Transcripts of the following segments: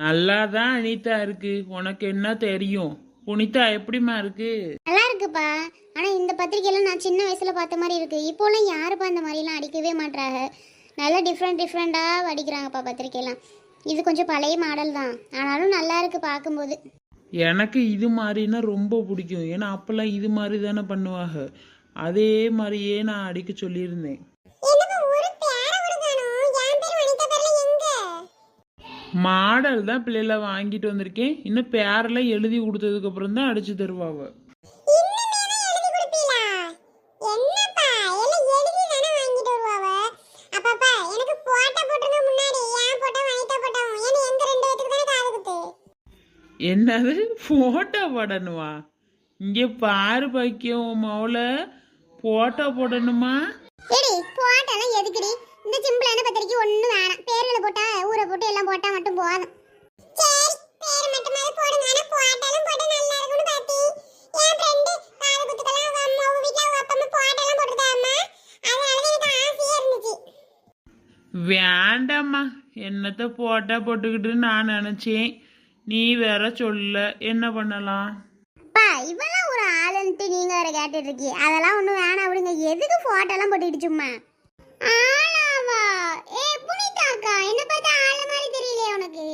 நல்லா தான் அனிதா இருக்கு. உனக்கு என்ன தெரியும்? புனிதா எப்படிம்மா இருக்கு? நல்லா இருக்குப்பா. ஆனா இந்த பத்திரிக்கையெல்லாம் நான் சின்ன வயசுல பார்த்த மாதிரி இருக்கு. இப்போலாம் யாருப்பா இந்த மாதிரிலாம் அடிக்கவே மாட்றாங்க நல்லா டிஃப்ரெண்ட் டிஃப்ரெண்டாக அடிக்கிறாங்கப்பா பத்திரிக்கையெல்லாம் இது கொஞ்சம் பழைய மாடல் தான். ஆனாலும் நல்லா இருக்கு பார்க்கும்போது. எனக்கு இது மாதிரினா ரொம்ப பிடிக்கும். ஏன்னா அப்பெல்லாம் இது மாதிரி தானே பண்ணுவாங்க. அதே மாதிரியே நான் அடிக்க சொல்லியிருந்தேன். மாடல் தான் பிள்ளைல வாங்கிட்டு வந்திருக்கேன். இன்னும் பேரெல்லாம் எழுதி கொடுத்ததுக்கு அப்புறம் தான் அடிச்சு தருவாங்க என்னது? போட்டோ போடணுமா? இங்கே பாரு பாக்கியம் மவுல போட்டோ போடணுமா? போட்டாலாம் எதுக்குடி? இந்த சிம்பிளான பத்திரிக்கை ஒன்றும் வேணாம். பேரில் போட்டா ஊரை போட்டு எல்லாம் போட்டா மட்டும் போதும். வேண்டாம்மா. என்னத்த போட்டா போட்டுக்கிட்டு நான் நினச்சேன். நீ வேற சொல்ல. என்ன பண்ணலாம்? அப்பா இவெல்லாம் ஒரு ஆளுன்ட்டு நீங்க வேற கேட்டுட்டு இருக்கீங்க. அதெல்லாம் ஒன்றும் வேணாம். விடுங்க. எதுக்கு போட்டோலாம் போட்டுக்கிட்டு சும்மா ஆளாவா ஏ புனிதாக்கா என்ன பார்த்தா ஆள மாதிரி தெரியலையே உனக்கு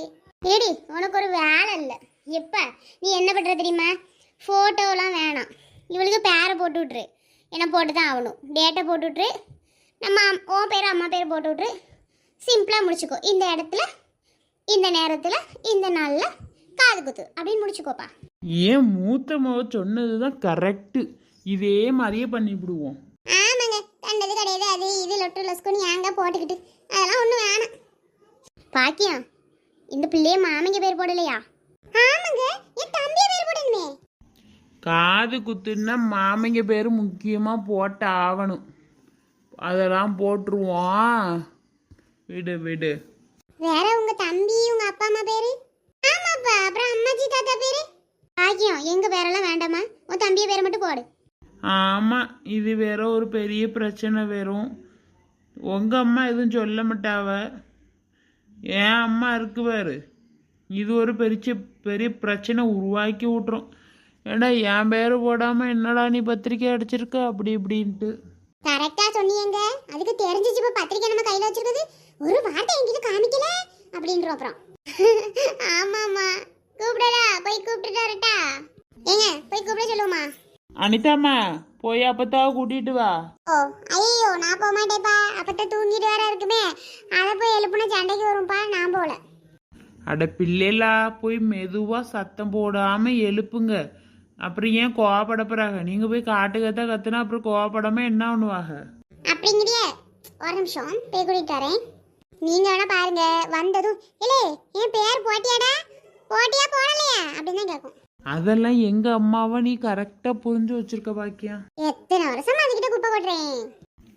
ஏடி உனக்கு ஒரு வேலை இல்லை. எப்ப? நீ என்ன பண்ற தெரியுமா? ஃபோட்டோலாம் வேணாம். இவளுக்கு பேரை போட்டு விட்ரு என்ன போட்டு தான் ஆகணும் டேட்டை போட்டு விட்ரு நம்ம உன் பேர் அம்மா பேர் போட்டு விட்ரு சிம்பிளாக முடிச்சுக்கோ. இந்த இடத்துல இந்த நேரத்தில் இந்த நாளில் காது குத்து. அப்படின்னு முடிச்சுக்கோப்பா. ஏன் மூத்த மவ சொன்னது தான் கரெக்டு இதே மாதிரியே பண்ணிவிடுவோம். ஆமாங்க. கண்டது கிடையாது. அது இது லொட்டு லொஸ்குன்னு ஏங்க போட்டுக்கிட்டு. அதெல்லாம் ஒன்றும் வேணாம். பாக்கியம் இந்த பிள்ளைய மாமிங்க பேர் போடலையா? ஆமாங்க என் தம்பிய பேர் போடணுமே. காது குத்துன்னா மாமிங்க பேர் முக்கியமாக போட்டு ஆகணும் அதெல்லாம் போட்டுருவோம். விடு விடு. வேற உங்க தம்பி உங்க அப்பா அம்மா பேரு? ஆமாப்பா அப்புறம் அம்மாச்சி தாத்தா பேரு? பாக்கியம் எங்க பேரெல்லாம் வேண்டாமா? உன் தம்பிய பேரை மட்டும் போடு. ஆமாம் இது வேற ஒரு பெரிய பிரச்சனை வரும் உங்கள் அம்மா எதுவும் சொல்ல மாட்டாவ. என் அம்மா இருக்கு பாரு. இது ஒரு பெரிய பெரிய பிரச்சனை உருவாக்கி விட்ரும் ஏடா என் பேர் போடாமல் என்னடா நீ பத்திரிக்கை அடிச்சிருக்க? அப்படி இப்படின்ட்டு. கரெக்டா சொன்னீங்க. அதுக்கு தெரிஞ்சிச்சு இப்ப பத்திரிக்கை நம்ம கையில வச்சிருக்குது ஒரு வார்த்தை என்கிட்ட காமிக்கல? அப்படின்றோம் அப்புறம். ஆமாமா கூப்பிடடா. போய் கூப்பிட்டுட்டு வரட்டா. ஏங்க போய் கூப்பிட சொல்லுவோமா? அனிதாம்மா. போய் அப்பத்தாவை கூட்டிகிட்டு வா. ஓ ஐயோ நான் போக மாட்டேப்பா அப்பத்த தூங்கிட்டு வேற இருக்குமே. அதை போய் எழுப்புன சண்டைக்கு வரும்பா நான் போல. அட பிள்ளைலா போய் மெதுவாக சத்தம் போடாமல் எழுப்புங்க. அப்புறம் ஏன் கோவப்பட போறாங்க நீங்கள் போய் காட்டு கத்த கத்துனா அப்புறம் கோவப்படாமல் என்ன பண்ணுவாங்க? அப்படிங்கிறியே ஒரு நிமிஷம் போய் கூட்டிட்டு வரேன். நீங்க வேணா பாருங்க வந்ததும் இல்லே என் பேர் போட்டியாடா? போட்டியா போடலையா? அப்படின்னு தான் கேட்கும். அதெல்லாம் எங்க அம்மாவை நீ கரெக்டா புரிஞ்சு வச்சிருக்க பாக்கியா? எத்தனை வருஷமா அதுகிட்ட குப்பை போடுறேன்?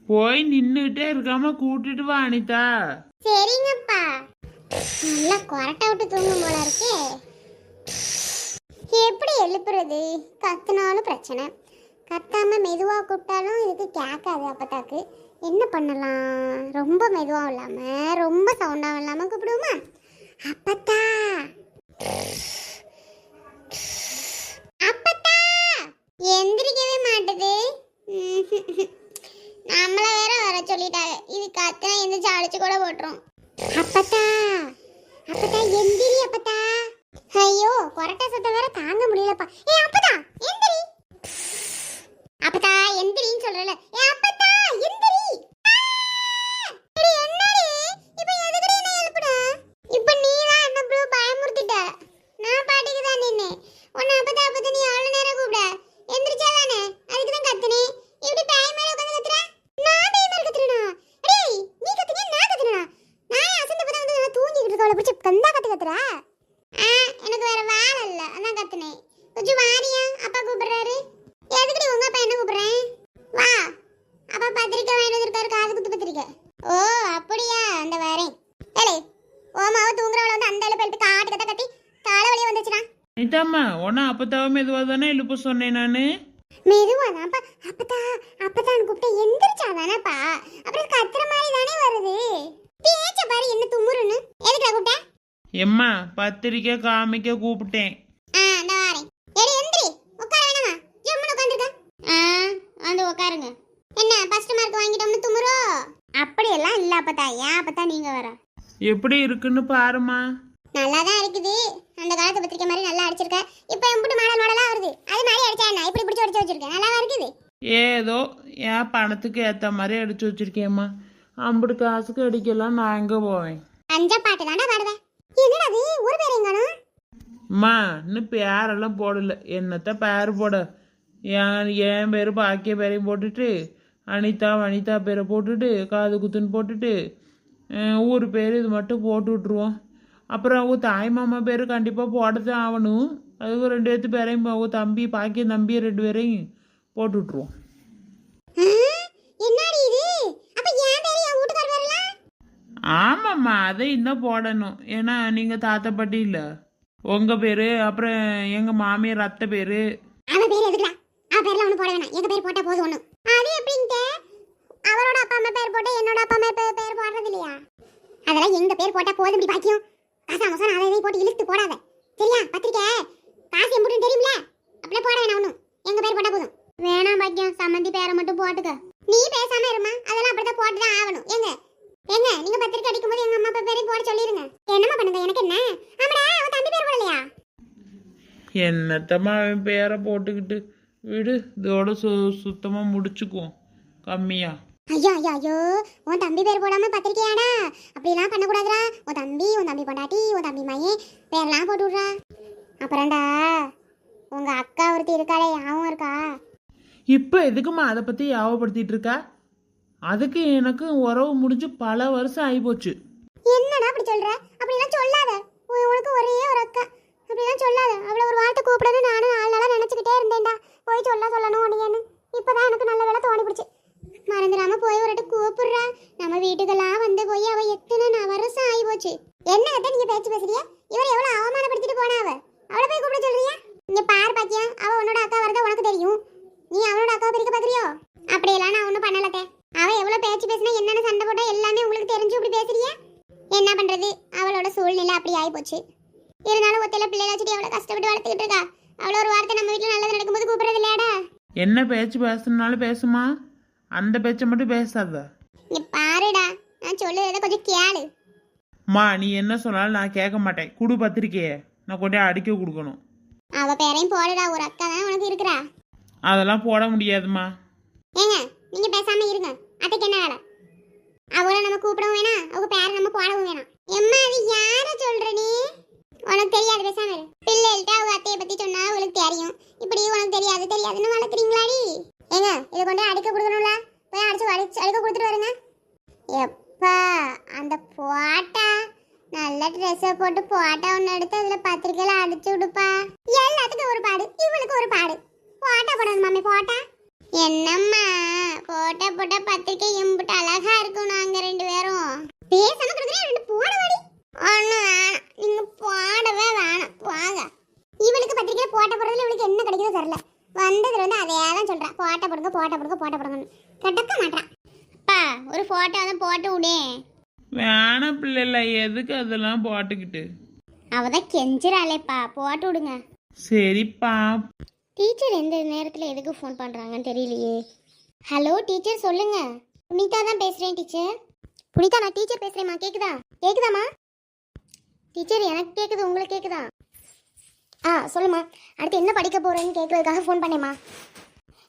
போய் நின்றுகிட்டே இருக்காம கூட்டிட்டு வா அனிதா. சரிங்கப்பா. நல்லா கொரட்டை விட்டு தூங்கும் போல இருக்கே. எப்படி எழுப்புறது? கத்துனாலும் பிரச்சனை. கத்தாம மெதுவா கூப்பிட்டாலும் இதுக்கு கேட்காது அப்பத்தாக்கு. என்ன பண்ணலாம்? ரொம்ப மெதுவாகவும் இல்லாம ரொம்ப சவுண்டாகவும் இல்லாம கூப்பிடுவோமா? அப்பத்தா. அப்பத்தா! எந்திரிக்கவே மாட்டுது. நம்மள வேற வர சொல்லிட்டாங்க. இது கத்தனை எந்திரிச்சு அடிச்சு கூட போட்டுரும். அப்பத்தா! அப்பத்தா எந்திரி அப்பத்தா. ஐயோ கொரட்டை சத்தம் வேற தாங்க முடியலப்பா. ஏ அப்பதா எந்திரி. அப்பதா எந்திரின்னு சொல்றல ஏ அப்பதா எந்திரி. உன்னை அப்பதா அப்பதா நீ அவ்வளவு நேரம் கூப்பிட. எந்திரிச்சா தானே? அதுக்கு தான் கத்துனே. இப்படி பேய் மேல உட்காந்து கத்துற? நான் பேய் மேல கத்துறேனா? டேய் நீ கத்துனியா? நான் கத்துறேனா? நான் அசந்த பதம் வந்து நான் தூங்கிட்டு இருக்கவள பிடிச்சி கந்தா கத்து கத்துறா? ஆ எனக்கு வேற வேலை இல்ல. அதான் கத்துனேன் கொஞ்சம் வாரியா அப்பா கூப்பிடுறாரு. எதுக்குடி உங்க அப்பா என்ன கூப்பிடுறேன்? வா. அப்பா பத்திரிக்கை வாங்கிட்டு வந்திருக்காரு. காது குத்து பத்திரிக்கை. ஓ அப்படியா? அந்த வரேன். ஏலே ஓமாவை தூங்குறவளை வந்து அந்த அளவு எடுத்து காட்டு கத்த கட்டி அனிதாம்மா உன்ன அப்பத்தாவை மெதுவாக தானே எழுப்ப சொன்னேன் நான்? மெதுவாதான்ப்பா அப்பதா அப்பதான் கூப்பிட்டு எந்திரிச்சாதானப்பா அப்புறம் கத்துற மாதிரி தானே வருது. பேச்ச பாரு என்ன தும்முருன்னு. எதுக்குடா கூப்பிட்ட? எம்மா பத்திரிக்கை காமிக்க கூப்பிட்டேன். ஆ இந்த வாரேன். எடி எந்திரி. உட்கார வேணாமா? ஜம்முன்னு உட்காந்துருக்க. ஆ வந்து உட்காருங்க. என்ன ஃபர்ஸ்ட் மார்க் வாங்கிட்டோம்னு அப்படியெல்லாம் இல்ல அப்பதா ஏன் அப்பதா நீங்க வர? எப்படி இருக்குன்னு பாருமா நல்லா தான் இருக்குது. அந்த காலத்து பத்திரிக்கை மாதிரி நல்லா அடிச்சிருக்க. இப்போ எம்புட்டு மாடல் மாடலா வருது. அது மாதிரி அடிச்சா என்ன? இப்படி பிடிச்சி அடிச்சு வச்சிருக்கேன். நல்லாவா இருக்குது? ஏதோ என் பணத்துக்கு ஏற்ற மாதிரி அடிச்சு வச்சிருக்கேம்மா. ஐம்பது காசுக்கு அடிக்கலாம் நான் எங்கே போவேன்? அஞ்ச பாட்டு தாண்டா பாடுவேன் என்னடா அது? ஒரு பேர் எங்கானோ அம்மா இன்னும் பேரெல்லாம் போடல. என்னத்த பேர் போட? என் என் பேர் பாக்கிய பேரையும் போட்டுட்டு அனிதா வனிதா பேரை போட்டுட்டு காது குத்துன்னு போட்டுட்டு ஊர் பேர் இது மட்டும் போட்டு விட்ருவோம் அப்புறம் அவங்க தாய் மாமா பேர் கண்டிப்பாக போடத்தான் ஆகணும். அதுக்கு ரெண்டு பேர்த்து பேரையும் அவங்க தம்பி பாக்கிய தம்பி ரெண்டு பேரையும் போட்டு விட்ருவோம் ஆமாம்மா அதை இன்னும் போடணும். ஏன்னா நீங்கள் தாத்தா பாட்டி இல்லை. உங்கள் பேர் அப்புறம் எங்கள் மாமியார் அத்தை பேர். அவ பேர் எதுக்குடா? அவ பேர்ல ஒண்ணு போட வேணாம். எங்க பேர் போட்டா போதும் ஒண்ணு அது எப்படின்ட்டு? அவரோட அப்பா அம்மா பேர் போட்டு என்னோட அப்பா அம்மா பேர் பேர் போடுறது இல்லையா? அதெல்லாம் எங்க பேர் போட்டா போதும் இப்படி பாக்கியம். காசா மசான் அதை போட்டு இழுத்து போடாத. சரியா? பத்திரிக்கை? காசு எம்புட்டு தெரியுமில? அப்படியே போட வேணாம் ஒன்றும் எங்கள் பேர் போட்டால் போதும். வேணாம் பாக்கியம் சம்மந்தி பேரை மட்டும் போட்டுக்க. நீ பேசாம இருமா. அதெல்லாம் அப்படிதான் போட்டு தான் ஆகணும். எங்க எங்க நீங்க பத்திரிக்கை அடிக்கும் போது எங்க அம்மா அப்பா பேரையும் போட சொல்லிருங்க. என்னம்மா பண்ணுங்க? எனக்கு என்ன? ஆமாடா அவன் தம்பி பேர் போடலையா? என்னத்தம்மா அவன் பேரை போட்டுக்கிட்டு? விடு இதோட சு சுத்தமாக முடிச்சுக்குவோம். கம்மியா. ஐயோ ஐயோ ஐயோ உன் தம்பி பேர் போடாம பத்திரிக்கையாடா அப்படிலாம் பண்ணக்கூடாதுடா. உன் தம்பி உன் தம்பி பொண்டாட்டி உன் தம்பி மையன் பேர்லாம் போட்டு விட்றா. அப்புறம்டா உங்க அக்கா ஒருத்தி இருக்காளே யாவும் இருக்கா? இப்போ எதுக்குமா அதை பற்றி யாவப்படுத்திட்டு இருக்கா? அதுக்கு எனக்கு உறவு முடிஞ்சு பல வருஷம் ஆகிப்போச்சு என்னடா அப்படி சொல்ற? அப்படிலாம் சொல்லாத. உ- உனக்கு ஒரே ஒரு அக்கா. அப்படிலாம் சொல்லாத. அவளை ஒரு வார்த்தை கூப்பிடணும் நானும் நாலு நாளா நினைச்சுக்கிட்டே இருந்தேன்டா. போய் சொல்ல சொல்லணும் உடையன்னு இப்பதான் எனக்கு நல்ல வேலை தோணி பிடிச்சு மறந்துடாம போய் ஒரு வாட்டி கூப்பிடுறா. நம்ம வீட்டுக்கெல்லாம் வந்து போய் அவ எத்தனை வருஷம் ஆகி போச்சு என்ன கத்த நீங்க பேச்சு பேசுறியா இவர் எவ்வளவு அவமானப்படுத்திட்டு போனா அவ? அவளை போய் கூப்பிட சொல்றியா? நீ பாரு பாத்தியா அவ உன்னோட அக்கா வரத உனக்கு தெரியும். நீ அவனோட அக்காவை பிரிக்க பாக்குறியோ அப்படியெல்லாம் நான் ஒன்றும் பண்ணலத்தே அவ எவ்வளவு பேச்சு பேசினா என்னென்ன சண்டை போட்டா எல்லாமே உங்களுக்கு தெரிஞ்சு இப்படி பேசுறியா? என்ன பண்றது? அவளோட சூழ்நிலை அப்படி ஆகி போச்சு இருந்தாலும் ஒத்தையில பிள்ளைகளை வச்சுட்டு எவ்வளவு கஷ்டப்பட்டு வளர்த்துக்கிட்டு இருக்கா? அவ்வளோ ஒரு வார்த்தை நம்ம வீட்டுல நல்லது நடக்கும்போது கூப்பிடுறது இல்லையாடா? என்ன பேச்சு பேசணும்னாலும் பேசுமா? அந்த பேச்சை மட்டும் பேசாத. நீ பாருடா நான் சொல்லுறத கொஞ்சம் கேளு. மா நீ என்ன சொன்னாலும் நான் கேட்க மாட்டேன். குடு பத்திரிக்கையை. நான் கொண்டே அடிக்க கொடுக்கணும். அவ பேரையும் போடுடா ஒரு அக்கா தானே உனக்கு இருக்கிறா. அதெல்லாம் போட முடியாதுமா ஏங்க நீங்க பேசாம இருங்க. அத்தைக்கு என்ன வேலை? அவளை நம்ம கூப்பிடவும் வேணாம் அவங்க பேரை நம்ம போடவும் வேணாம். எம்மா அது யார சொல்ற நீ? உனக்கு தெரியாது பேசாம இரு. பிள்ளைகள்ட்ட அவங்க அத்தையை பத்தி சொன்னா அவளுக்கு தெரியும். இப்படி உனக்கு தெரியாது தெரியாதுன்னு வளர்க்குறீங்களாடி ஏங்க இதை கொண்டு அடிக்க கொடுக்கணும்ல போய் அடிச்சு அடிச்சு அடிக்க கொடுத்துட்டு வருங்க எப்பா அந்த போட்டா நல்ல ட்ரெஸ்ஸை போட்டு போட்டா ஒன்று எடுத்து அதில் பத்திரிக்கையில அடிச்சு விடுப்பா எல்லாத்துக்கும் ஒரு பாடு இவளுக்கு ஒரு பாடு போட்டா போடணும் மாமி போட்டா என்னம்மா போட்டா போட்டா பத்திரிக்கை எம்பிட்டு அழகா இருக்கும் நாங்க ரெண்டு பேரும் பேசாம கிடக்குறேன் ரெண்டு போட வாடி ஒண்ணு வேணாம் நீங்க போடவே வேணாம் போங்க இவளுக்கு பத்திரிக்கை போட்ட போடுறதுல இவளுக்கு என்ன கிடைக்குதோ தெரியல வந்ததுல வந்து அதே தான் சொல்றா போட்ட போடுங்க போட்ட போடுங்க போட்ட போடுங்கன்னு கிடக்க மாட்டான் அப்பா ஒரு போட்டோ தான் போட்டு விடே வேணாம் பிள்ளைல எதுக்கு அதெல்லாம் போட்டுக்கிட்டு அவதான் கெஞ்சிராளேப்பா போட்டு விடுங்க. சரிப்பா. டீச்சர் எந்த நேரத்தில் எதுக்கு ஃபோன் பண்ணுறாங்கன்னு தெரியலையே. ஹலோ டீச்சர் சொல்லுங்க. புனிதா தான் பேசுகிறேன் டீச்சர் புனிதா நான் டீச்சர் பேசுகிறேம்மா கேட்குதா கேட்குதாம்மா டீச்சர் எனக்கு கேட்குது உங்களுக்கு கேட்குதா ஆ சொல்லுமா அடுத்து என்ன படிக்க போகிறேன்னு கேட்குறதுக்காக ஃபோன் பண்ணேம்மா.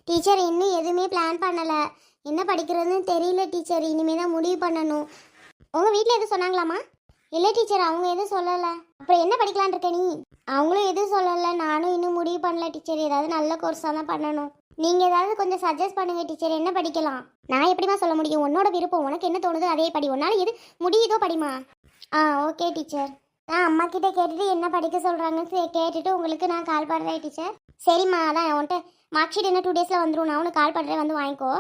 டீச்சர் இன்னும் எதுவுமே பிளான் பண்ணலை. என்ன படிக்கிறதுன்னு தெரியல டீச்சர் இனிமே தான் முடிவு பண்ணணும். உங்கள் வீட்டில் எதுவும் சொன்னாங்களாம்மா? இல்லை டீச்சர் அவங்க எதுவும் சொல்லலை. அப்புறம் என்ன படிக்கலான்னு இருக்க நீ? அவங்களும் எதுவும் சொல்லலை. நானும் இன்னும் முடிவு பண்ணல டீச்சர். ஏதாவது நல்ல கோர்ஸாக தான் பண்ணணும். நீங்கள் ஏதாவது கொஞ்சம் சஜஸ்ட் பண்ணுங்க டீச்சர். என்ன படிக்கலாம்? நான் எப்படிமா சொல்ல முடியும்? உன்னோட விருப்பம். உனக்கு என்ன தோணுதோ அதே படி. உன்னால் எது முடியுதோ படிமா ஆ ஓகே டீச்சர். நான் அம்மா கிட்ட கேட்டுட்டு என்ன படிக்க சொல்கிறாங்கன்னு கேட்டுட்டு உங்களுக்கு நான் கால் பண்ணுறேன் டீச்சர். சரிம்மா அதான் உன்ட்ட மார்க் ஷீட் என்ன டூ டேஸில் வந்துடும் நான் உனக்கு கால் பண்ணுறேன் வந்து வாங்கிக்கோ.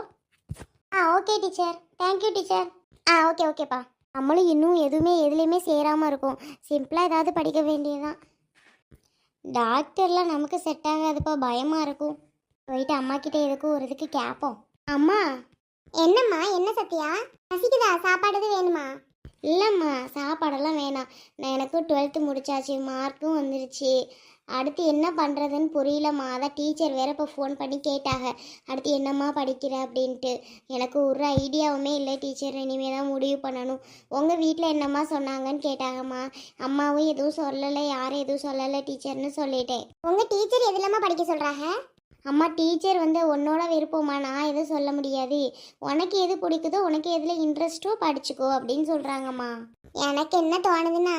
ஆ okay teacher. Thank you teacher. Ah okay ஓகேப்பா நம்மளும் இன்னும் எதுவுமே எதுலேயுமே சேராமல் இருக்கும். சிம்பிளாக ஏதாவது படிக்க வேண்டியதுதான். டாக்டர்லாம் நமக்கு செட் ஆகாதுப்பா பயமாக இருக்கும். போயிட்டு அம்மா கிட்ட எதுக்கும் ஒரு இதுக்கு கேட்போம் அம்மா என்னம்மா என்ன சத்தியா பசிக்குதா? சாப்பாடு வேணுமா? இல்லைம்மா சாப்பாடெல்லாம் வேணாம். நான் எனக்கு டுவெல்த்து முடிச்சாச்சு மார்க்கும் வந்துருச்சு. அடுத்து என்ன பண்ணுறதுன்னு புரியலம்மா அதான் டீச்சர் வேற இப்போ ஃபோன் பண்ணி கேட்டாங்க. அடுத்து என்னம்மா படிக்கிற அப்படின்ட்டு. எனக்கு ஒரு ஐடியாவுமே இல்லை டீச்சர். இனிமேல் தான் முடிவு பண்ணணும். உங்கள் வீட்டில் என்னம்மா சொன்னாங்கன்னு கேட்டாங்கம்மா. அம்மாவும் எதுவும் சொல்லலை யாரும் எதுவும் சொல்லலை டீச்சர்னு சொல்லிட்டேன். உங்கள் டீச்சர் எதுலம்மா படிக்க சொல்கிறாங்க அம்மா டீச்சர் வந்து உன்னோட விருப்பமா நான் எதுவும் சொல்ல முடியாது. உனக்கு எது பிடிக்குதோ உனக்கு எதில் இன்ட்ரெஸ்ட்டோ படிச்சுக்கோ அப்படின்னு சொல்கிறாங்கம்மா எனக்கு என்ன தோணுதுன்னா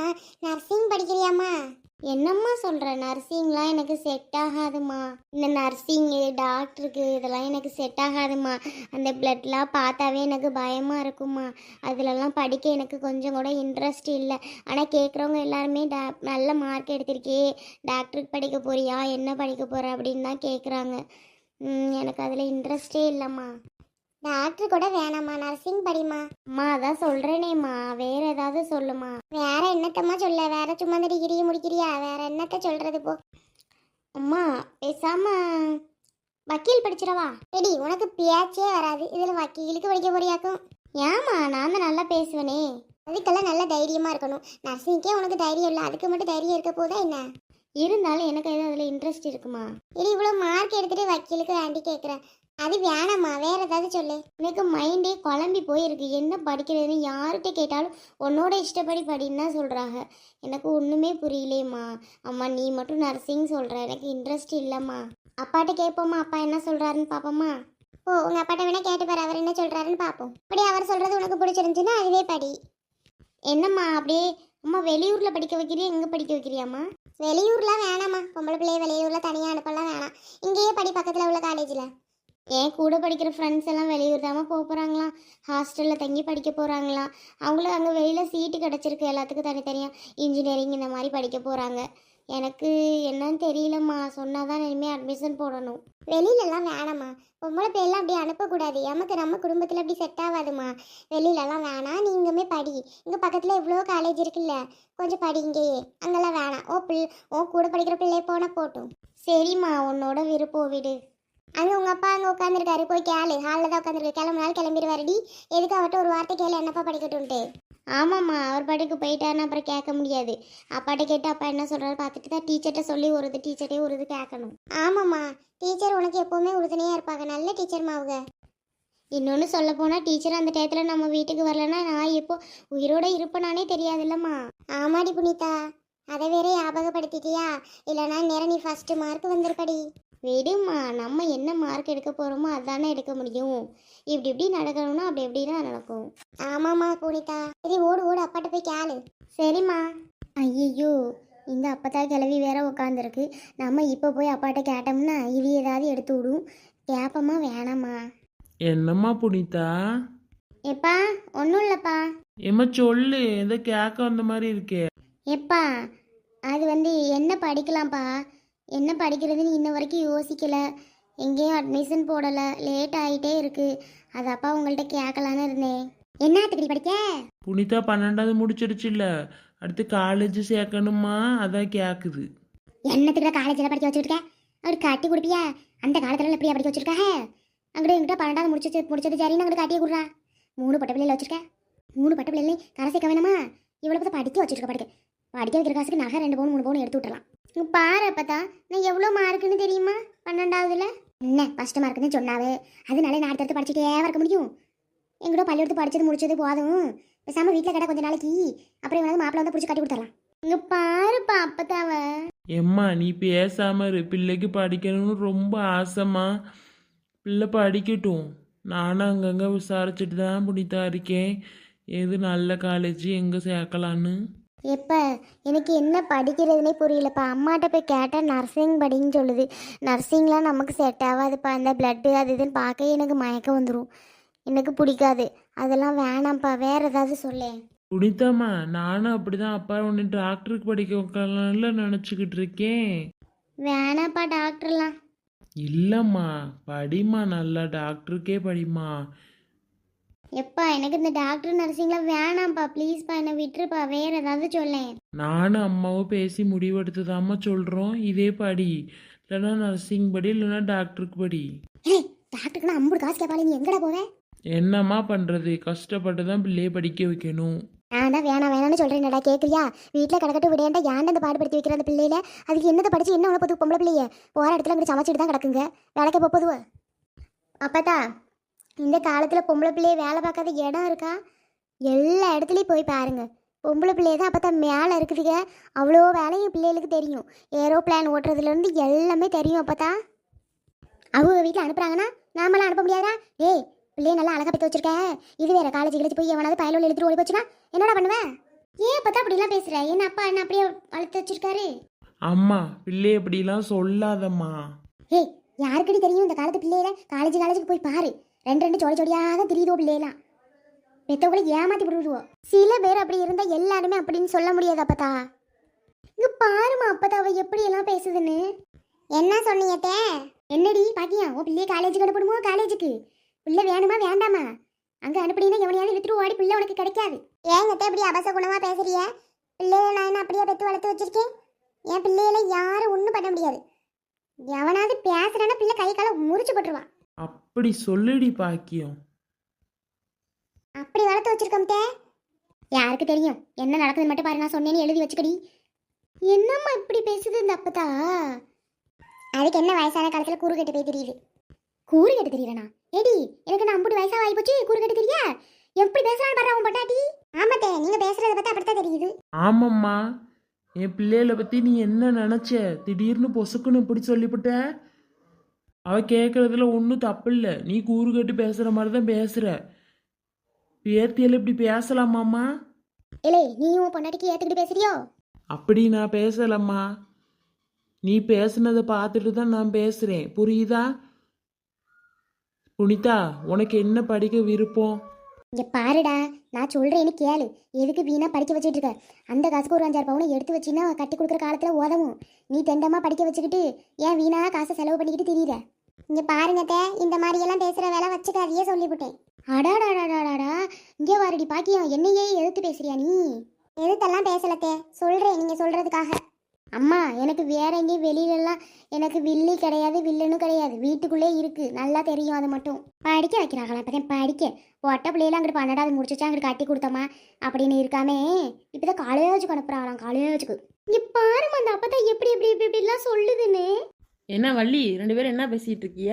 நர்சிங் படிக்கிறியாம்மா? என்னம்மா சொல்கிற நர்சிங்லாம் எனக்கு செட் ஆகாதுமா இந்த நர்சிங்கு டாக்டருக்கு இதெல்லாம் எனக்கு செட் ஆகாதுமா அந்த பிளட்லாம் பார்த்தாவே எனக்கு பயமாக இருக்குமா அதிலலாம் படிக்க எனக்கு கொஞ்சம் கூட இன்ட்ரெஸ்ட் இல்லை. ஆனால் கேட்குறவங்க எல்லாருமே டா நல்ல மார்க் எடுத்திருக்கே. டாக்டருக்கு படிக்க போறியா? என்ன படிக்க போகிற அப்படின்னு தான் கேட்குறாங்க எனக்கு அதில் இன்ட்ரெஸ்டே இல்லைம்மா. டாக்டர் கூட வேணாம்மா நர்சிங் படிமா அம்மா அதான் சொல்கிறேனேம்மா வேற ஏதாவது சொல்லுமா? வேற என்னத்தம்மா சொல்ல? வேற சும்மா இந்த டிகிரியை முடிக்கிறியா? வேற என்னத்த சொல்கிறது போ. அம்மா பேசாம வக்கீல் படிச்சிடவா ரெடி உனக்கு பேச்சே வராது. இதில் வக்கீலுக்கு படிக்க போறியாக்கும். ஏம்மா நான் தான் நல்லா பேசுவேனே. அதுக்கெல்லாம் நல்ல தைரியமாக இருக்கணும். நர்சிங்க்கே உனக்கு தைரியம் இல்லை. அதுக்கு மட்டும் தைரியம் இருக்க போதா என்ன? இருந்தாலும் எனக்கு எதுவும் அதில் இன்ட்ரெஸ்ட் இருக்குமா? இது இவ்வளோ மார்க் எடுத்துட்டு வக்கீலுக்கு வேண்டி கேட்குறேன் அது வேணாம்மா வேற ஏதாவது சொல்லு. எனக்கு மைண்டே குழம்பி போயிருக்கு. என்ன படிக்கிறதுன்னு யார்கிட்ட கேட்டாலும் உன்னோட இஷ்டப்படி படின்னு தான் சொல்கிறாங்க எனக்கு ஒன்றுமே புரியலையேம்மா அம்மா நீ மட்டும் நர்சிங் சொல்கிற எனக்கு இன்ட்ரெஸ்ட் இல்லைம்மா. அப்பாட்ட கேட்போம்மா. அப்பா என்ன சொல்கிறாருன்னு பார்ப்போம்மா ஓ உங்கள் அப்பாட்ட வேணா கேட்டு பாரு. அவர் என்ன சொல்கிறாருன்னு பார்ப்போம் அப்படி அவர் சொல்கிறது உனக்கு பிடிச்சிருந்துச்சுன்னா அதுவே படி. என்னம்மா அப்படியே அம்மா வெளியூரில் படிக்க வைக்கிறியா? எங்கே படிக்க வைக்கிறியாம்மா? வெளியூர்லாம் வேணாம்மா. பொம்பளை பிள்ளைய வெளியூரில் தனியாக அனுப்பலாம் வேணாம். இங்கேயே படி பக்கத்தில் உள்ள காலேஜில் என் கூட படிக்கிற ஃப்ரெண்ட்ஸ் எல்லாம் வெளியூர் தாம்மா போக போகிறாங்களாம் ஹாஸ்டலில் தங்கி படிக்க போகிறாங்களாம் அவங்களும் அங்கே வெளியில் சீட்டு கிடச்சிருக்கு எல்லாத்துக்கும் தனித்தனியாக இன்ஜினியரிங் இந்த மாதிரி படிக்க போகிறாங்க எனக்கு என்னன்னு தெரியலம்மா. சொன்னால் தான் இனிமேல் அட்மிஷன் போடணும். வெளியிலலாம் வேணாம்மா. பொம்பளை பேர்லாம் அப்படி அனுப்பக்கூடாது. நமக்கு நம்ம குடும்பத்தில் அப்படி செட் ஆகாதுமா வெளியிலலாம் வேணாம் நீ இங்கேமே படி. இங்கே பக்கத்தில் இவ்வளோ காலேஜ் இருக்குல்ல. கொஞ்சம் படி இங்கேயே. அங்கெல்லாம் வேணாம். ஓ பிள் ஓ கூட படிக்கிற பிள்ளைய போனால் போட்டும். சரிம்மா. உன்னோட விருப்பம் விடு. அங்கே உங்கள் அப்பா அங்கே உட்காந்துருக்காரு போய் கேளு. ஹாலில் தான் உட்காந்துருக்கு கிளம்புனாலும் கிளம்பிடுவாருடி. எதுக்கு அவர்கிட்ட ஒரு வார்த்தை கேளு. என்னப்பா படிக்கட்டும்ட்டு. ஆமாம்மா. அவர் பாட்டுக்கு போயிட்டாருன்னு அப்புறம் கேட்க முடியாது. அப்பாட்ட கேட்டு அப்பா என்ன சொல்கிறாரு பார்த்துட்டு தான் டீச்சர்கிட்ட சொல்லி ஒரு இது டீச்சர்ட்டே ஒரு இது கேட்கணும். ஆமாம்மா. டீச்சர் உனக்கு எப்போவுமே உறுதுணையாக இருப்பாங்க. நல்ல டீச்சர்மா அவங்க. இன்னொன்று சொல்ல போனால் டீச்சர் அந்த டயத்தில் நம்ம வீட்டுக்கு வரலன்னா நான் எப்போ உயிரோட இருப்பேனானே தெரியாதுல்லம்மா. ஆமாடி புனிதா. அதை வேற ஞாபகப்படுத்திட்டியா? இல்லைனா நேரம் நீ ஃபர்ஸ்ட் மார்க் வந்திருப்படி விடுமா நம்ம என்ன மார்க் எடுக்க போகிறோமோ அதானே எடுக்க முடியும். இப்படி இப்படி நடக்கணும்னா அப்படி எப்படி தான் நடக்கும். ஆமாம்மா புனிதா. சரி ஓடு ஓடு அப்பாட்ட போய் கேளு. சரிம்மா. ஐயோ இந்த அப்பத்தா கிளவி வேற உட்காந்துருக்கு நம்ம இப்போ போய் அப்பாட்ட கேட்டோம்னா இது ஏதாவது எடுத்து விடும். கேப்பமா வேணாம்மா. என்னம்மா புனிதா? எப்பா ஒன்றும் இல்லைப்பா. ஏம்மா சொல்லு ஏதோ கேட்க வந்த மாதிரி இருக்கே. எப்பா அது வந்து என்ன படிக்கலாம்ப்பா? என்ன படிக்கிறதுன்னு இன்ன வரைக்கும் யோசிக்கல. எங்கேயும் அட்மிஷன் போடலை. லேட் ஆகிட்டே இருக்கு. அது அப்பா உங்கள்கிட்ட கேட்கலான்னு இருந்தேன். என்ன டிகிரி படிக்க? புனிதா பன்னெண்டாவது முடிச்சிருச்சுல்ல அடுத்து காலேஜ் சேர்க்கணுமா? அதான் கேட்குது என்னத்துக்கு காலேஜில் படிக்க வச்சுருக்க? அவர் கட்டி கொடுப்பியா? அந்த காலத்துல எப்படியா படிக்க வச்சிருக்காக? அங்கிட்ட எங்கிட்ட பன்னெண்டாவது முடிச்சு முடிச்சது சரின்னு அங்கிட்ட காட்டியே கொடுறா. மூணு பட்ட பிள்ளைல வச்சிருக்க? மூணு பட்ட பிள்ளைல கரை சேர்க்க வேணாமா? இவ்வளோ பத்த படிக்க வச்சிருக்க படிக்க. படிக்க வைக்கிற காசுக்கு நகை ரெண்டு பவுன் மூணு பவுன் எடுத்து விட்டுறலாம். இங்க பாரு அப்பதா நான் எவ்வளோ மார்க்குன்னு தெரியுமா? பன்னெண்டாவதுல? என்ன ஃபஸ்ட்டு மார்க்குன்னு சொன்னாவே அதனால நான் அடுத்தடுத்து படிச்சுட்டே இருக்க முடியும். எங்கூட பள்ளியெடுத்து படிச்சது முடிச்சது போதும். பேசாம வீட்டில் கடை கொஞ்ச நாளைக்கு அப்புறம் வந்து மாப்பிள்ள வந்து பிடிச்சி கட்டி கொடுத்துடலாம். இங்கே பாருப்பா அப்பதாவ. எம்மா நீ பேசாம இரு. பிள்ளைக்கு படிக்கணும்னு ரொம்ப ஆசைம்மா. பிள்ளை படிக்கட்டும். நானும் அங்கங்கே விசாரிச்சுட்டு தான் புனிதா இருக்கேன். எது நல்ல காலேஜ் எங்கே சேர்க்கலான்னு எப்ப? எனக்கு என்ன படிக்கிறதுனே புரியலப்பா. அம்மாட்ட போய் கேட்டால் நர்சிங் படின்னு சொல்லுது. நர்சிங்லாம் நமக்கு செட் ஆகாதுப்பா அந்த பிளட்டு அது இதுன்னு பார்க்க எனக்கு மயக்கம் வந்துடும் எனக்கு பிடிக்காது. அதெல்லாம் வேணாம்ப்பா. வேற ஏதாவது சொல்லேன் புனிதாம்மா நானும் அப்படிதான். அப்பா உன்னை டாக்டருக்கு படிக்க வைக்கலாம்ல நினச்சிக்கிட்டு இருக்கேன். வேணாப்பா டாக்டர்லாம் இல்லைம்மா படிம்மா. நல்லா டாக்டருக்கே படிம்மா. எப்பா எனக்கு இந்த டாக்டர் நர்சிங்லாம் வேணாம்ப்பா. ப்ளீஸ்ப்பா என்னை விட்டுருப்பா. வேற ஏதாவது சொல்லேன். நானும் அம்மாவும் பேசி முடிவெடுத்துதாம்மா சொல்கிறோம் இதே படி. இல்லைன்னா நர்சிங் படி இல்லைன்னா டாக்டருக்கு படி. ஏய் டாக்டருக்கு நான் ஐம்பது காசு கேட்பாளே நீ எங்கடா போவேன் என்னம்மா பண்ணுறது கஷ்டப்பட்டு தான் பிள்ளைய படிக்க வைக்கணும். நான் தான் வேணாம் வேணாம்னு சொல்கிறேன்டா கேட்குறியா வீட்டில் கிடக்கட்டும் விடையாண்டா ஏன்டா இந்த பாடுபடுத்தி வைக்கிற அந்த பிள்ளையில? அதுக்கு என்னத்தை படிச்சு என்ன உன பொது பொம்பளை பிள்ளைய? போகிற இடத்துல அங்கே சமைச்சிட்டு தான் கிடக்குங்க. வேலைக்கு போப்பதுவ அப்பதா இந்த காலத்தில் பொம்பளை பிள்ளைய வேலை பார்க்காத இடம் இருக்கா? எல்லா இடத்துலையும் போய் பாருங்க. பொம்பளை பிள்ளைய தான் அப்போ தான் மேலே இருக்குதுங்க. அவ்வளோ வேலையும் பிள்ளைகளுக்கு தெரியும். ஏரோப்ளேன் ஓட்டுறதுலேருந்து எல்லாமே தெரியும் அப்போ தான் அவங்க வீட்டில் அனுப்புகிறாங்கன்னா நாமெல்லாம் அனுப்ப முடியாதா? ஏய் பிள்ளைய நல்லா அழகா பற்றி வச்சிருக்க. இது வேற காலேஜ் கிழிச்சு போய் எவனாவது பயலோல் எழுத்துட்டு ஓடி போச்சுன்னா என்னடா பண்ணுவேன் ஏன் பார்த்தா அப்படிலாம் பேசுற? என்ன அப்பா என்ன அப்படியே வளர்த்து வச்சிருக்காரு? அம்மா பிள்ளை இப்படிலாம் சொல்லாதம்மா. ஏய் யாருக்கடி தெரியும் இந்த காலத்து பிள்ளையில காலேஜ் காலேஜுக்கு போய் பாரு. ரெண்டு ரெண்டு ஜோடி ஜோடியாக தான் தெரியுதோ பிள்ளையெல்லாம். பெற்றவங்களை ஏமாத்தி விடுவோம் சில பேர் அப்படி இருந்தால் எல்லாருமே அப்படின்னு சொல்ல முடியாது அப்பத்தா. இங்கே பாருமா அப்பத்தா அவள் எப்படியெல்லாம் பேசுதுன்னு. என்ன சொன்னீங்க என்னடி பாக்கியா ஓ பிள்ளைய காலேஜுக்கு அனுப்பணுமோ காலேஜுக்கு பிள்ளை வேணுமா வேண்டாமா? அங்கே அனுப்பினீங்கன்னா எவனையாவது வித்துட்டு ஓடி பிள்ளை உனக்கு கிடைக்காது. ஏங்க இப்படி அபச குணமாக பேசுறிய பிள்ளைய நான் என்ன அப்படியே பெற்று வளர்த்து வச்சிருக்கேன்? என் பிள்ளையில யாரும் ஒன்றும் பண்ண முடியாது. எவனாவது பேசுறானா பிள்ளை கை காலை முறிச்சு போட்டுருவான் அப்படி சொல்லுடி பாக்கியம். அப்படி வளர்த்து வச்சிருக்கோம் தே. யாருக்கு தெரியும்? என்ன நடக்குதுன்னு மட்டும் பாரு நான் சொன்னேன்னு எழுதி வச்சுக்கடி. என்னம்மா இப்படி பேசுது இந்த அப்பதா அதுக்கு என்ன வயசான காலத்துல கூறு கட்டு போய் தெரியுது? கூறு கட்டு தெரியலனா? ஏடி எனக்கு நான் அம்புட்டு வயசா ஆகி போச்சு? கூறு கட்டு தெரியா? எப்படி பேசுறான்னு பாரு அவன் பட்டாட்டி ஆமாத்தே நீங்க பேசுறத பார்த்தா அப்படித்தான் தெரியுது. ஆமாம்மா. என் பிள்ளைகளை பற்றி நீ என்ன நினச்ச? திடீர்னு பொசுக்குன்னு இப்படி சொல்லிவிட்ட? அவ கேட்குறதுல ஒன்றும் தப்பு இல்லை நீ கூறு கட்டி பேசுகிற மாதிரி தான் பேசுகிற பேத்தியில் இப்படி பேசலாமாம்மா? ஏலே நீயும் உன் பொண்டாட்டிக்கு ஏத்துக்கிட்டு பேசுறியோ? அப்படி நான் பேசலம்மா. நீ பேசுனதை பார்த்துட்டு தான் நான் பேசுகிறேன் புரியுதா? புனிதா உனக்கு என்ன படிக்க விருப்பம்? இங்க பாருடா நான் சொல்றேன்னு கேளு. எதுக்கு வீணா படிக்க வச்சிட்டு இருக்க? அந்த காசுக்கு ஒரு அஞ்சாறு பவுனை எடுத்து வச்சின்னா கட்டி கொடுக்குற காலத்துல உதவும். நீ தெண்டமா படிக்க வச்சுக்கிட்டு ஏன் வீணா காசை செலவு பண்ணிக்கிட்டு தெரியுற? இங்க பாருங்க தே இந்த மாதிரி எல்லாம் பேசுற வேலை வச்சுக்காதையே சொல்லிவிட்டேன். அடாடாடாடாடா இங்கே வாரடி பாக்கியம் என்னையே எதிர்த்து பேசுறியா நீ? எதிர்த்தெல்லாம் பேசலத்தே சொல்றேன் நீங்க சொல்றதுக்காக. அம்மா எனக்கு வேற எங்கேயும் வெளியிலலாம் எனக்கு வில்லி கிடையாது வில்லுன்னு கிடையாது. வீட்டுக்குள்ளே இருக்கு நல்லா தெரியும் அது மட்டும். படிக்க வைக்கிறாங்களா இப்பதான் படிக்க. ஒட்ட பிள்ளையெல்லாம் அங்கிட்டு பன்னெண்டாவது முடிச்சிச்சா அங்கிட்டு கட்டி கொடுத்தோமா அப்படின்னு இருக்காமே. இப்போதான் காலேஜுக்கு அனுப்புறாங்களாம் காலேஜுக்கு. இங்கே பாருமா அந்த அப்பதான் எப்படி எப்படி எப்படி இப்படிலாம் சொல்லுதுன்னு. என்ன வள்ளி ரெண்டு பேரும் என்ன பேசிட்டு இருக்கிய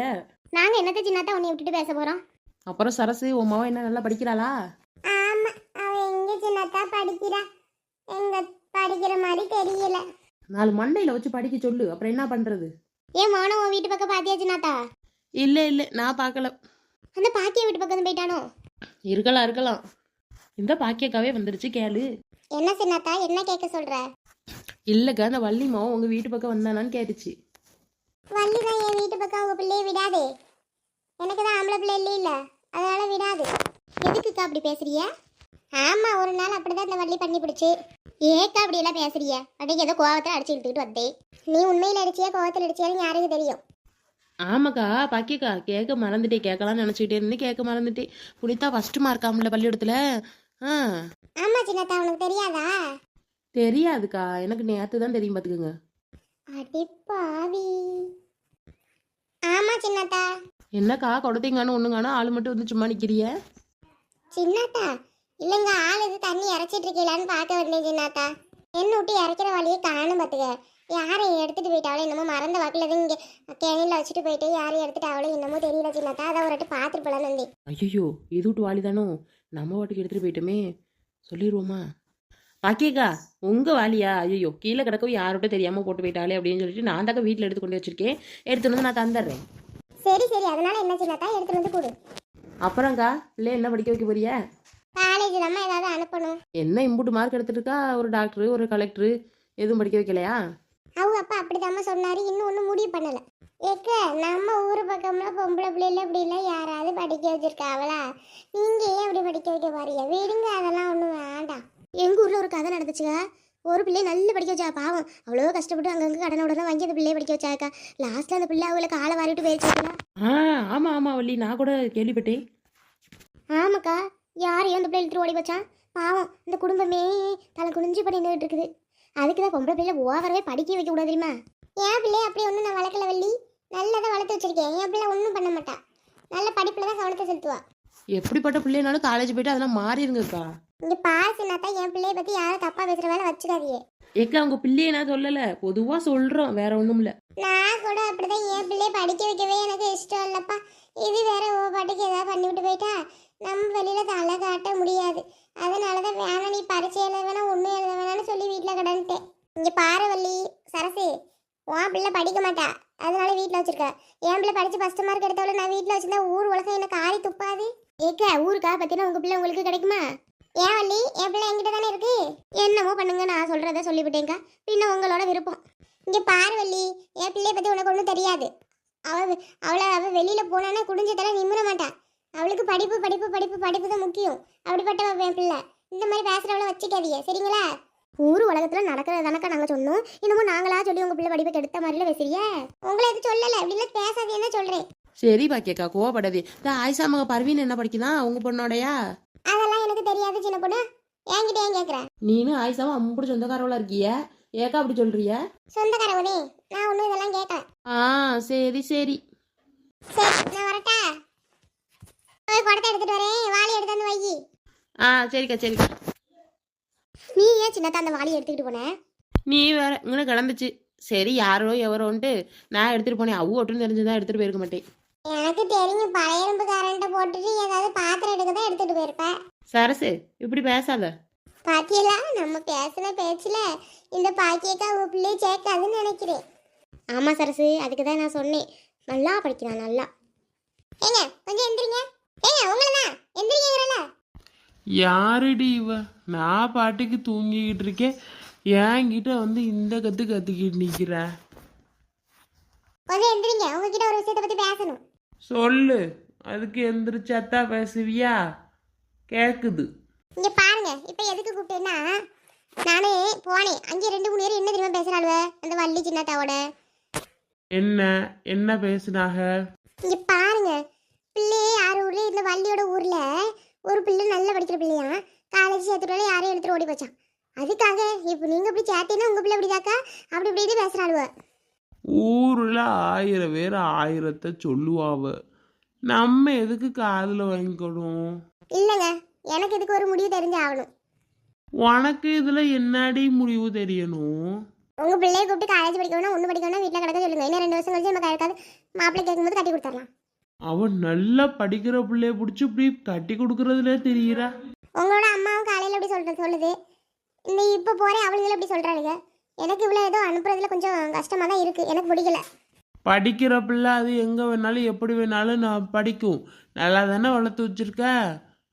நாங்க என்னத்த சின்னத்தா உன்னை விட்டுட்டு பேச போறோம்? அப்புறம் சரசு உன் மவன் என்ன நல்லா படிக்கிறாளா? ஆமா அவ எங்க சின்னத்தா படிக்கிறா? எங்க படிக்கிற மாதிரி தெரியல. நாலு மண்டையில வச்சு படிக்க சொல்லு அப்புறம் என்ன பண்றது? ஏன் மோனம் உன் வீட்டு பக்கம் பாத்தியா சின்னாத்தா? இல்ல இல்ல நான் பார்க்கல அந்த பாக்கிய வீட்டு பக்கம் போயிட்டானோ? இருக்கலாம் இருக்கலாம். இந்த பாக்கியக்காவே வந்துருச்சு கேளு. என்ன சின்னத்தா என்ன கேட்க சொல்ற? இல்லக்கா அந்த வள்ளி மவன் உங்க வீட்டு பக்கம் வந்தானான்னு கேட்டுச்சு. வள்ளி தான் என் வீட்டு பக்கம் அவங்க பிள்ளைய விடாதே. எனக்கு தான் ஆம்பளை பிள்ளை இல்லை இல்ல. அதனால விடாது. எதுக்குக்கா அப்படி பேசுறிய ஆமா ஒரு நாள் அப்படிதான் இந்த வள்ளி பண்ணி பிடிச்சு. ஏக்கா அப்படி எல்லாம் பேசுறிய அப்படியே ஏதோ கோவத்தை அடிச்சு இழுத்துக்கிட்டு வந்தே நீ உண்மையில அடிச்சியா கோவத்தில் அடிச்சியான்னு யாருக்கு தெரியும்? ஆமாக்கா பாக்கியக்கா கேட்க மறந்துட்டே கேட்கலாம்னு நினச்சிக்கிட்டே இருந்தேன். கேட்க மறந்துட்டே புனிதா ஃபர்ஸ்ட் மார்க்காமல பள்ளிக்கூடத்துல. ஆ. ஆமா சின்னத்தா உனக்கு தெரியாதா? தெரியாதுக்கா. எனக்கு நேற்று தான் தெரியும் பார்த்துக்குங்க அடி பாவி. ஆமா சின்னத்தா? என்னக்கா கொடுத்தீங்கன்னு ஒண்ணுங்கானோ ஆள் மட்டும் வந்து சும்மா நிக்கிறிய? சின்னத்தா? இல்லைங்க ஆள் இது தண்ணி இறைச்சிட்டு இருக்கீங்களான்னு பார்க்க வந்தேன் சின்னத்தா. என்ன விட்டு இறைக்கிற வழியே காணும் பார்த்துக்க. யாரையும் எடுத்துட்டு போயிட்டாவளோ என்னமோ மறந்த வாக்கில் தான் இங்கே கேணியில் வச்சுட்டு போயிட்டு யாரையும் எடுத்துட்டாவளோ என்னமோ தெரியல சின்னத்தா. அதை ஒரு வாட்டி பார்த்துட்டு போலான்னு வந்தேன். ஐயோ இது விட்டு வாலி தானோ? நம்ம வாட்டுக்கு எடுத்துட்டு போயிட்டோமே. சொல்லிடுவோமா பாக்கியக்கா உங்க வாலியா? ஐயோ கீழே கிடக்கவும் யாரோட தெரியாம போட்டு போயிட்டாலே அப்படின்னு சொல்லிட்டு நான் தாக்க வீட்டில் எடுத்து கொண்டு வச்சிருக்கேன். எடுத்துட்டு வந்து நான் தந்துடுறேன். சரி சரி. அதனால என்ன சின்னத்தா எடுத்துட்டு வந்து கொடு. அப்புறம்க்கா பிள்ளை என்ன படிக்க வைக்க போறிய? காலேஜ் நம்ம ஏதாவது அனுப்பணும். என்ன இம்புட்டு மார்க் எடுத்துருக்கா ஒரு டாக்டர் ஒரு கலெக்டர் எதுவும் படிக்க வைக்கலையா? அவங்க அப்பா அப்படிதாம்மா சொன்னாரு. இன்னும் ஒன்றும் முடிவு பண்ணல. ஏக்க நம்ம ஊர் பக்கம்ல பொம்பளை பிள்ளைல அப்படி இல்லை. யாராவது படிக்க வச்சிருக்காவளா நீங்க ஏன் அப்படி படிக்க வைக்க பாருங்க விடுங்க அதெல்லாம் ஒன்றும் வேண்டாம். எங்க ஊர்ல ஒரு கதை நடந்துச்சுங்க ஒரு பிள்ளைய நல்ல படிக்க வச்சா பாவம். அவ்வளோ கஷ்டப்பட்டு அங்கங்க கடனை உடனே வாங்கி அந்த பிள்ளைய படிக்க வச்சாக்கா லாஸ்ட்ல அந்த பிள்ளை அவளை காலை வாரிட்டு போயிருச்சுங்களா ஆ ஆமா ஆமா வள்ளி. நான் கூட கேள்விப்பட்டேன். ஆமாக்கா யாரையும் அந்த பிள்ளை இழுத்துட்டு ஓடி வச்சான் பாவம் இந்த குடும்பமே தலை குனிஞ்சு பண்ணி நின்றுட்டு இருக்குது. அதுக்கு தான் பொம்பளை பிள்ளை ஓவரவே படிக்க வைக்க கூடாது தெரியுமா? என் பிள்ளை அப்படி ஒன்றும் நான் வளர்க்கல வள்ளி? நல்லதை வளர்த்து வச்சிருக்கேன். என் பிள்ளை ஒன்றும் பண்ண மாட்டா. நல்ல படிப்பில் தான் கவனத்தை செலுத்துவா. எப்படிப்பட்ட பிள்ளைனாலும் காலேஜ் போயிட்டு அதெல்லாம் மாறிடுங்கக்கா. இங்க பாரு சின்னாத்தா என் பிள்ளைய பத்தி யாரும் தப்பா பேசுற வேலை வச்சுக்காதீங்க ஏக்கா அவங்க பிள்ளைய நான் சொல்லல. பொதுவா சொல்றோம் வேற ஒண்ணும் இல்ல. நான் கூட அப்படிதான் என் பிள்ளைய படிக்க வைக்கவே எனக்கு இஷ்டம் இல்லப்பா. இது வேற ஓ பாட்டுக்கு ஏதாவது பண்ணிவிட்டு போயிட்டா? நம்ம வெளியில தலை காட்ட முடியாது. அதனாலதான் வேணாம் நீ பரிச்சை எழுத வேணாம் ஒன்றும் எழுத வேணாம்னு சொல்லி வீட்டில் கடன்ட்டேன் இங்க பாரவள்ளி சரசு உன் பிள்ளை படிக்க மாட்டா. அதனால வீட்டில் வச்சிருக்க. என் பிள்ளை படிச்சு ஃபர்ஸ்ட் மார்க் எடுத்தவள நான் வீட்டில் வச்சிருந்தா ஊர் உலகம் என்ன காரி துப்பாது? ஏக்க ஊருக்கா பத்தினா உங்க பிள்ளை உங்களுக்கு கிடைக்குமா? ஏன் வள்ளி என் பிள்ளை என்கிட்ட தானே இருக்கு? என்னமோ பண்ணுங்க நான் சொல்றத சொல்லிவிட்டேங்க்கா பின்ன உங்களோட விருப்பம். இங்க பார்வள்ளி என் பிள்ளைய பத்தி உனக்கு ஒன்றும் தெரியாது. அவ அவளை அவ வெளியில போனான்னா குடிஞ்சதால நிமிர மாட்டான் அவளுக்கு படிப்பு படிப்பு படிப்பு படிப்பு தான் முக்கியம். அப்படிப்பட்ட என் பிள்ளை. இந்த மாதிரி பேசுறவளை வச்சுக்காதீங்க. சரிங்களா? ஊர் உலகத்துல நடக்கிறது தானக்கா நாங்க சொன்னோம். இன்னமும் நாங்களா சொல்லி உங்க பிள்ளை படிப்பை கெடுத்த மாதிரில பேசுறிய உங்களை எதுவும் சொல்லல. அப்படிலாம் பேசாதீங்கன்னு சொல்றேன். சரி பாக்கியக்கா கோவப்படாதே. இந்த ஆயிஷா மக பர்வீன் என்ன படிக்குதான் உங்க பொண்ணோடயா? அதெல்லாம் எனக்கு தெரியாது சின்ன பொண்ணு. என்கிட்ட ஏன் கேக்குற? நீனும் ஆயிஷாவும் அம்புடி சொந்தக்காரவளா இருக்கிய? ஏக்கா அப்படி சொல்றிய? சொந்தக்காரவனே நான் ஒன்றும் இதெல்லாம் கேட்கல ஆ சரி சரி. சரி நான் வரட்டா? போய் குடத்தை எடுத்துட்டு வரேன். வாளி எடுத்து வந்து வை. ஆ சரிக்கா சரிக்கா. நீ ஏன் சின்னதா அந்த வாளி எடுத்துக்கிட்டு போன? நீ வேற இங்கே கிளம்பிச்சு. சரி யாரோ எவரோன்ட்டு நான் எடுத்துட்டு போனேன். அவ்வளோ ஒட்டுன்னு தெரிஞ்சுதான் எடுத்துட்டு போயிருக்க மாட்டேன். எனக்கு தெரியும் பழைய இரும்பு கரண்ட்டை போட்டுட்டு ஏதாவது பாத்திரம் எடுக்க தான் எடுத்துட்டு போயிருப்ப சரசு இப்படி பேசாத. பாத்தியலா? நம்ம பேசின பேச்சுல இந்த பாக்கியக்கா உங்க பிள்ளைய சேர்க்காதுன்னு நினைக்கிறேன். ஆமா சரசு அதுக்கு தான் நான் சொன்னேன். நல்லா படிக்கிறான் நல்லா. ஏங்க கொஞ்சம் எந்திரிங்க. ஏங்க உங்களை தான் எந்திரிங்கிறல யாருடி இவ? நான் பாட்டுக்கு தூங்கிக்கிட்டு இருக்கேன். என்கிட்ட வந்து இந்த கத்து கத்திக்கிட்டு நிக்கிற? கொஞ்சம் எந்திரிங்க. உங்ககிட்ட ஒரு விஷயத்தை பத்தி பேசணும். சொல்லு. அதுக்கு எந்திரிச்சாத்தா பேசுவியா? கேக்குது. இங்க பாருங்க. இப்ப எதுக்கு கூப்பிட்டேன்னா நானே போனேன் அங்கே ரெண்டு மூணு பேர் என்ன தெரியுமா பேசுறாளுவ? அந்த வள்ளி சின்னத்தாவோட. என்ன? என்ன பேசுனாக? இங்க பாருங்க. பிள்ளையே யார் ஊர்ல இந்த வள்ளியோட ஊர்ல ஒரு பிள்ளை நல்லா படிக்கிற பிள்ளையா காலேஜ் சேர்த்துட்டாலும் யாரையும் எடுத்துட்டு ஓடி போச்சான் அதுக்காக இப்போ நீங்க இப்படி சேர்த்தீங்கன்னா உங்க பிள்ளை இப்படிதாக்கா அப்படி இப்படி பேசுறாளுவ. ஊர்ல ஆயிரம் பேர் ஆயிரத்தை சொல்லுவாவ. நம்ம எதுக்கு காதுல வாங்கிக்கணும்? இல்லைங்க எனக்கு இதுக்கு ஒரு முடிவு தெரிஞ்சு ஆகணும். உனக்கு இதுல என்னடி முடிவு தெரியணும்? உங்க பிள்ளைய கூப்பிட்டு காலேஜ் படிக்கணும் ஒன்று படிக்கணும் வீட்டில் கிடக்க சொல்லுங்க. இன்னும் ரெண்டு வருஷம் கழிச்சு நம்ம கிடைக்காது மாப்பிள்ளை கேட்கும்போது கட்டி கொடுத்துடலாம். அவன் நல்லா படிக்கிற பிள்ளைய பிடிச்சி இப்படி கட்டி கொடுக்கறதுல தெரியுறா. உங்களோட அம்மாவும் காலையில் அப்படி சொல்றது சொல்லுது. இந்த இப்போ போகிறேன் அவளுங்களும் அப்படி சொல்கிறாளுங்க எனக்கு இவ்வளோ ஏதோ அனுப்புறதுல கொஞ்சம் கஷ்டமாக தான் இருக்குது எனக்கு பிடிக்கல. படிக்கிற பிள்ளை அது எங்கே வேணாலும் எப்படி வேணாலும் நான் படிக்கும். நல்லா தானே வளர்த்து வச்சிருக்க?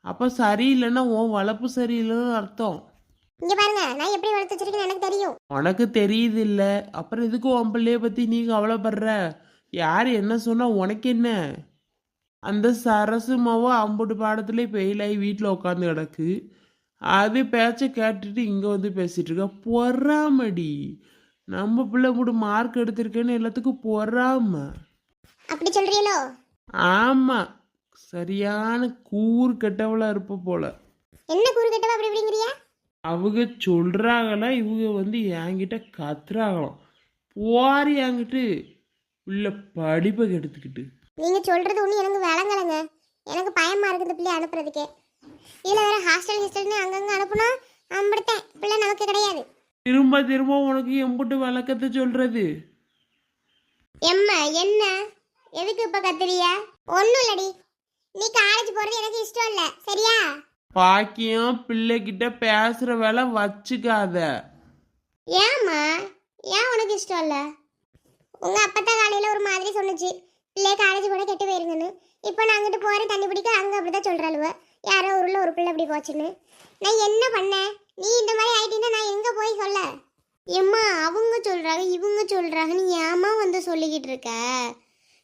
அப்போ சரியில்லைன்னா உன் வளர்ப்பு சரியில்லைன்னு அர்த்தம். இங்கே பாருங்க நான் எப்படி வளர்த்து வச்சிருக்கேன்னு எனக்கு தெரியும். உனக்கு தெரியுது இல்லை அப்புறம் எதுக்கு உன் பிள்ளைய பற்றி நீ கவலைப்படுற? யார் என்ன சொன்னா உனக்கு என்ன? அந்த சரசுமாவோ அம்புட்டு பாடத்துல பெயிலாகி வீட்டில் உட்காந்து கிடக்கு. அது பேச்சை கேட்டுட்டு இங்கே வந்து பேசிட்டு இருக்க? பொறாமடி. நம்ம பிள்ளை கூட மார்க் எடுத்திருக்கேன்னு எல்லாத்துக்கும் பொறாம. அப்படி சொல்கிறீங்களோ ஆமாம் சரியான கூறு கெட்டவளா இருப்ப போல. என்ன கூறு கட்டவா அப்படி இப்படிங்கிறியா அவங்க சொல்றாங்களா இவங்க வந்து என்கிட்ட கத்துறாங்களாம் போரி என்கிட்ட உள்ள படிப்பை கெடுத்துக்கிட்டு. நீங்கள் சொல்கிறது ஒன்றும் எனக்கு விளங்கலைங்க. எனக்கு பயமாக இருக்குது பிள்ளைய அனுப்புறதுக்கே. இதில் வேற ஹாஸ்டல் ஹிஸ்டல்னு அங்கங்கே அனுப்புனா அம்பிடுத்தேன். பிள்ளை நமக்கு கிடையாது. திரும்ப திரும்ப உனக்கு எம்புட்டு விளக்கத்தை சொல்றது? எம்மா என்ன? எதுக்கு இப்போ கத்துறியா? ஒன்றும் இல்லடி. நீ காலேஜ் போகிறது எனக்கு இஷ்டம் இல்லை. சரியா? பாக்கியம் பிள்ளைகிட்ட பேசுற வேலை வச்சுக்காத. ஏம்மா? ஏன் உனக்கு இஷ்டம் இல்லை? உங்க அப்பத்தா காலையில ஒரு மாதிரி சொன்னுச்சு. பிள்ளைய காலேஜ் கூட கெட்டு போயிருங்கன்னு. இப்போ நான் அங்கிட்டு போறேன் தண்ணி பிடிக்க அங்க அப்படிதான் சொல்றாளுவ. யாரோ ஊர்ல ஒரு பிள்ளை அப்படி போச்சுன்னு. நான் என்ன பண்ணேன்? நீ இந்த மாதிரி ஆயிட்டீங்கன்னா நான் எங்க போய் சொல்ல? எம்மா அவங்க சொல்றாங்க இவங்க சொல்றாங்க நீ ஏமா வந்து சொல்லிக்கிட்டு இருக்க.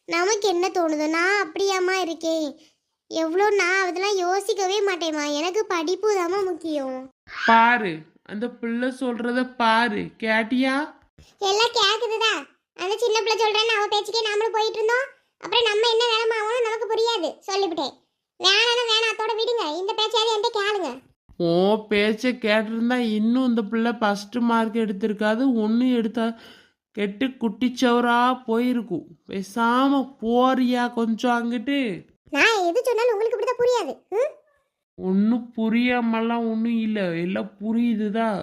நமக்கு என்ன தோணுது? நான் அப்படியாம்மா இருக்கேன். எவ்வளோ நான் அதெல்லாம் யோசிக்கவே மாட்டேம்மா. எனக்கு படிப்பு தாம்மா முக்கியம். பாரு அந்த பிள்ளை சொல்றத பாரு. கேட்டியா? எல்லாம் கேக்குதுதா? அந்த சின்ன பிள்ளை சொல்றேன்னு அவ பேச்சுக்கே நாமளும் போயிட்டு இருந்தோம். அப்புறம் நம்ம என்ன ஆகணும்? நமக்கு புரியாது. சொல்லிவிட்டேன். வேணாம் அதோட விடுங்க. இந்த பேச்சாவது என்கிட்ட கேளுங்க. ஓ பேச்சை கேட்டிருந்தா இன்னும் இந்த பிள்ளை ஃபர்ஸ்ட் மார்க் எடுத்திருக்காது ஒன்றும் எடுத்தா கெட்டு குட்டிச்சவரா போயிருக்கும். பேசாம போறியா கொஞ்சம் அங்கிட்டு? நான் எது சொன்னாலும் உங்களுக்கு இப்படி தான் புரியாது. ம்? ஒன்றும் புரியாமலாம் ஒன்றும் இல்லை. எல்லாம் புரியுதுதான்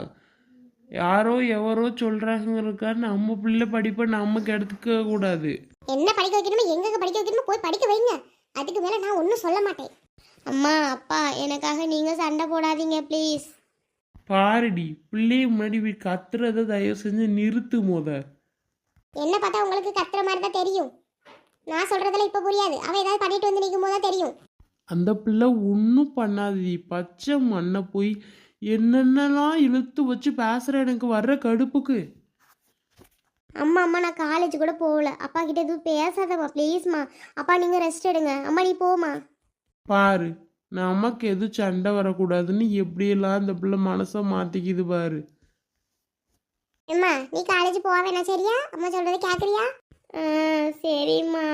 யாரோ எவரோ சொல்கிறாங்கிறக்கா நம்ம பிள்ளை படிப்பை நமக்கு எடுத்துக்க கூடாது. என்ன படிக்க வைக்கணுமோ எங்கெங்க படிக்க வைக்கணுமோ போய் படிக்க வைங்க. அதுக்கு மேல நான் ஒன்றும் சொல்ல மாட்டேன். அம்மா அப்பா எனக்காக நீங்க சண்டை போடாதீங்க ப்ளீஸ் பாருடி பிள்ளைய முன்னாடி போய் கத்துறத தயவு செஞ்சு நிறுத்து மோத. என்ன பார்த்தா உங்களுக்கு கத்துற மாதிரி தான் தெரியும். நான் சொல்றதுல இப்ப புரியாது. அவ ஏதாவது பண்ணிட்டு வந்து நிற்கும் போது தான் தெரியும். அந்த பிள்ளை ஒன்றும் பண்ணாதடி. பச்சை மண்ணை போய் என்னென்னலாம் இழுத்து வச்சு பேசுகிற எனக்கு வர்ற கடுப்புக்கு. அம்மா அம்மா நான் காலேஜ் கூட போகல. அப்பா கிட்ட எதுவும் பேசாதம்மா ப்ளீஸ்மா அப்பா நீங்க ரெஸ்ட் எடுங்க. அம்மா நீ போமா பாரு நமக்கு எதுவும் சண்டை வரக்கூடாதுன்னு எப்படியெல்லாம் அந்த பிள்ளை மனசை மாற்றிக்குது பாரு. அம்மா நீ காலேஜ் போக வேணாம் சரியா அம்மா சொல்றதை கேட்குறியா சரிம்மா.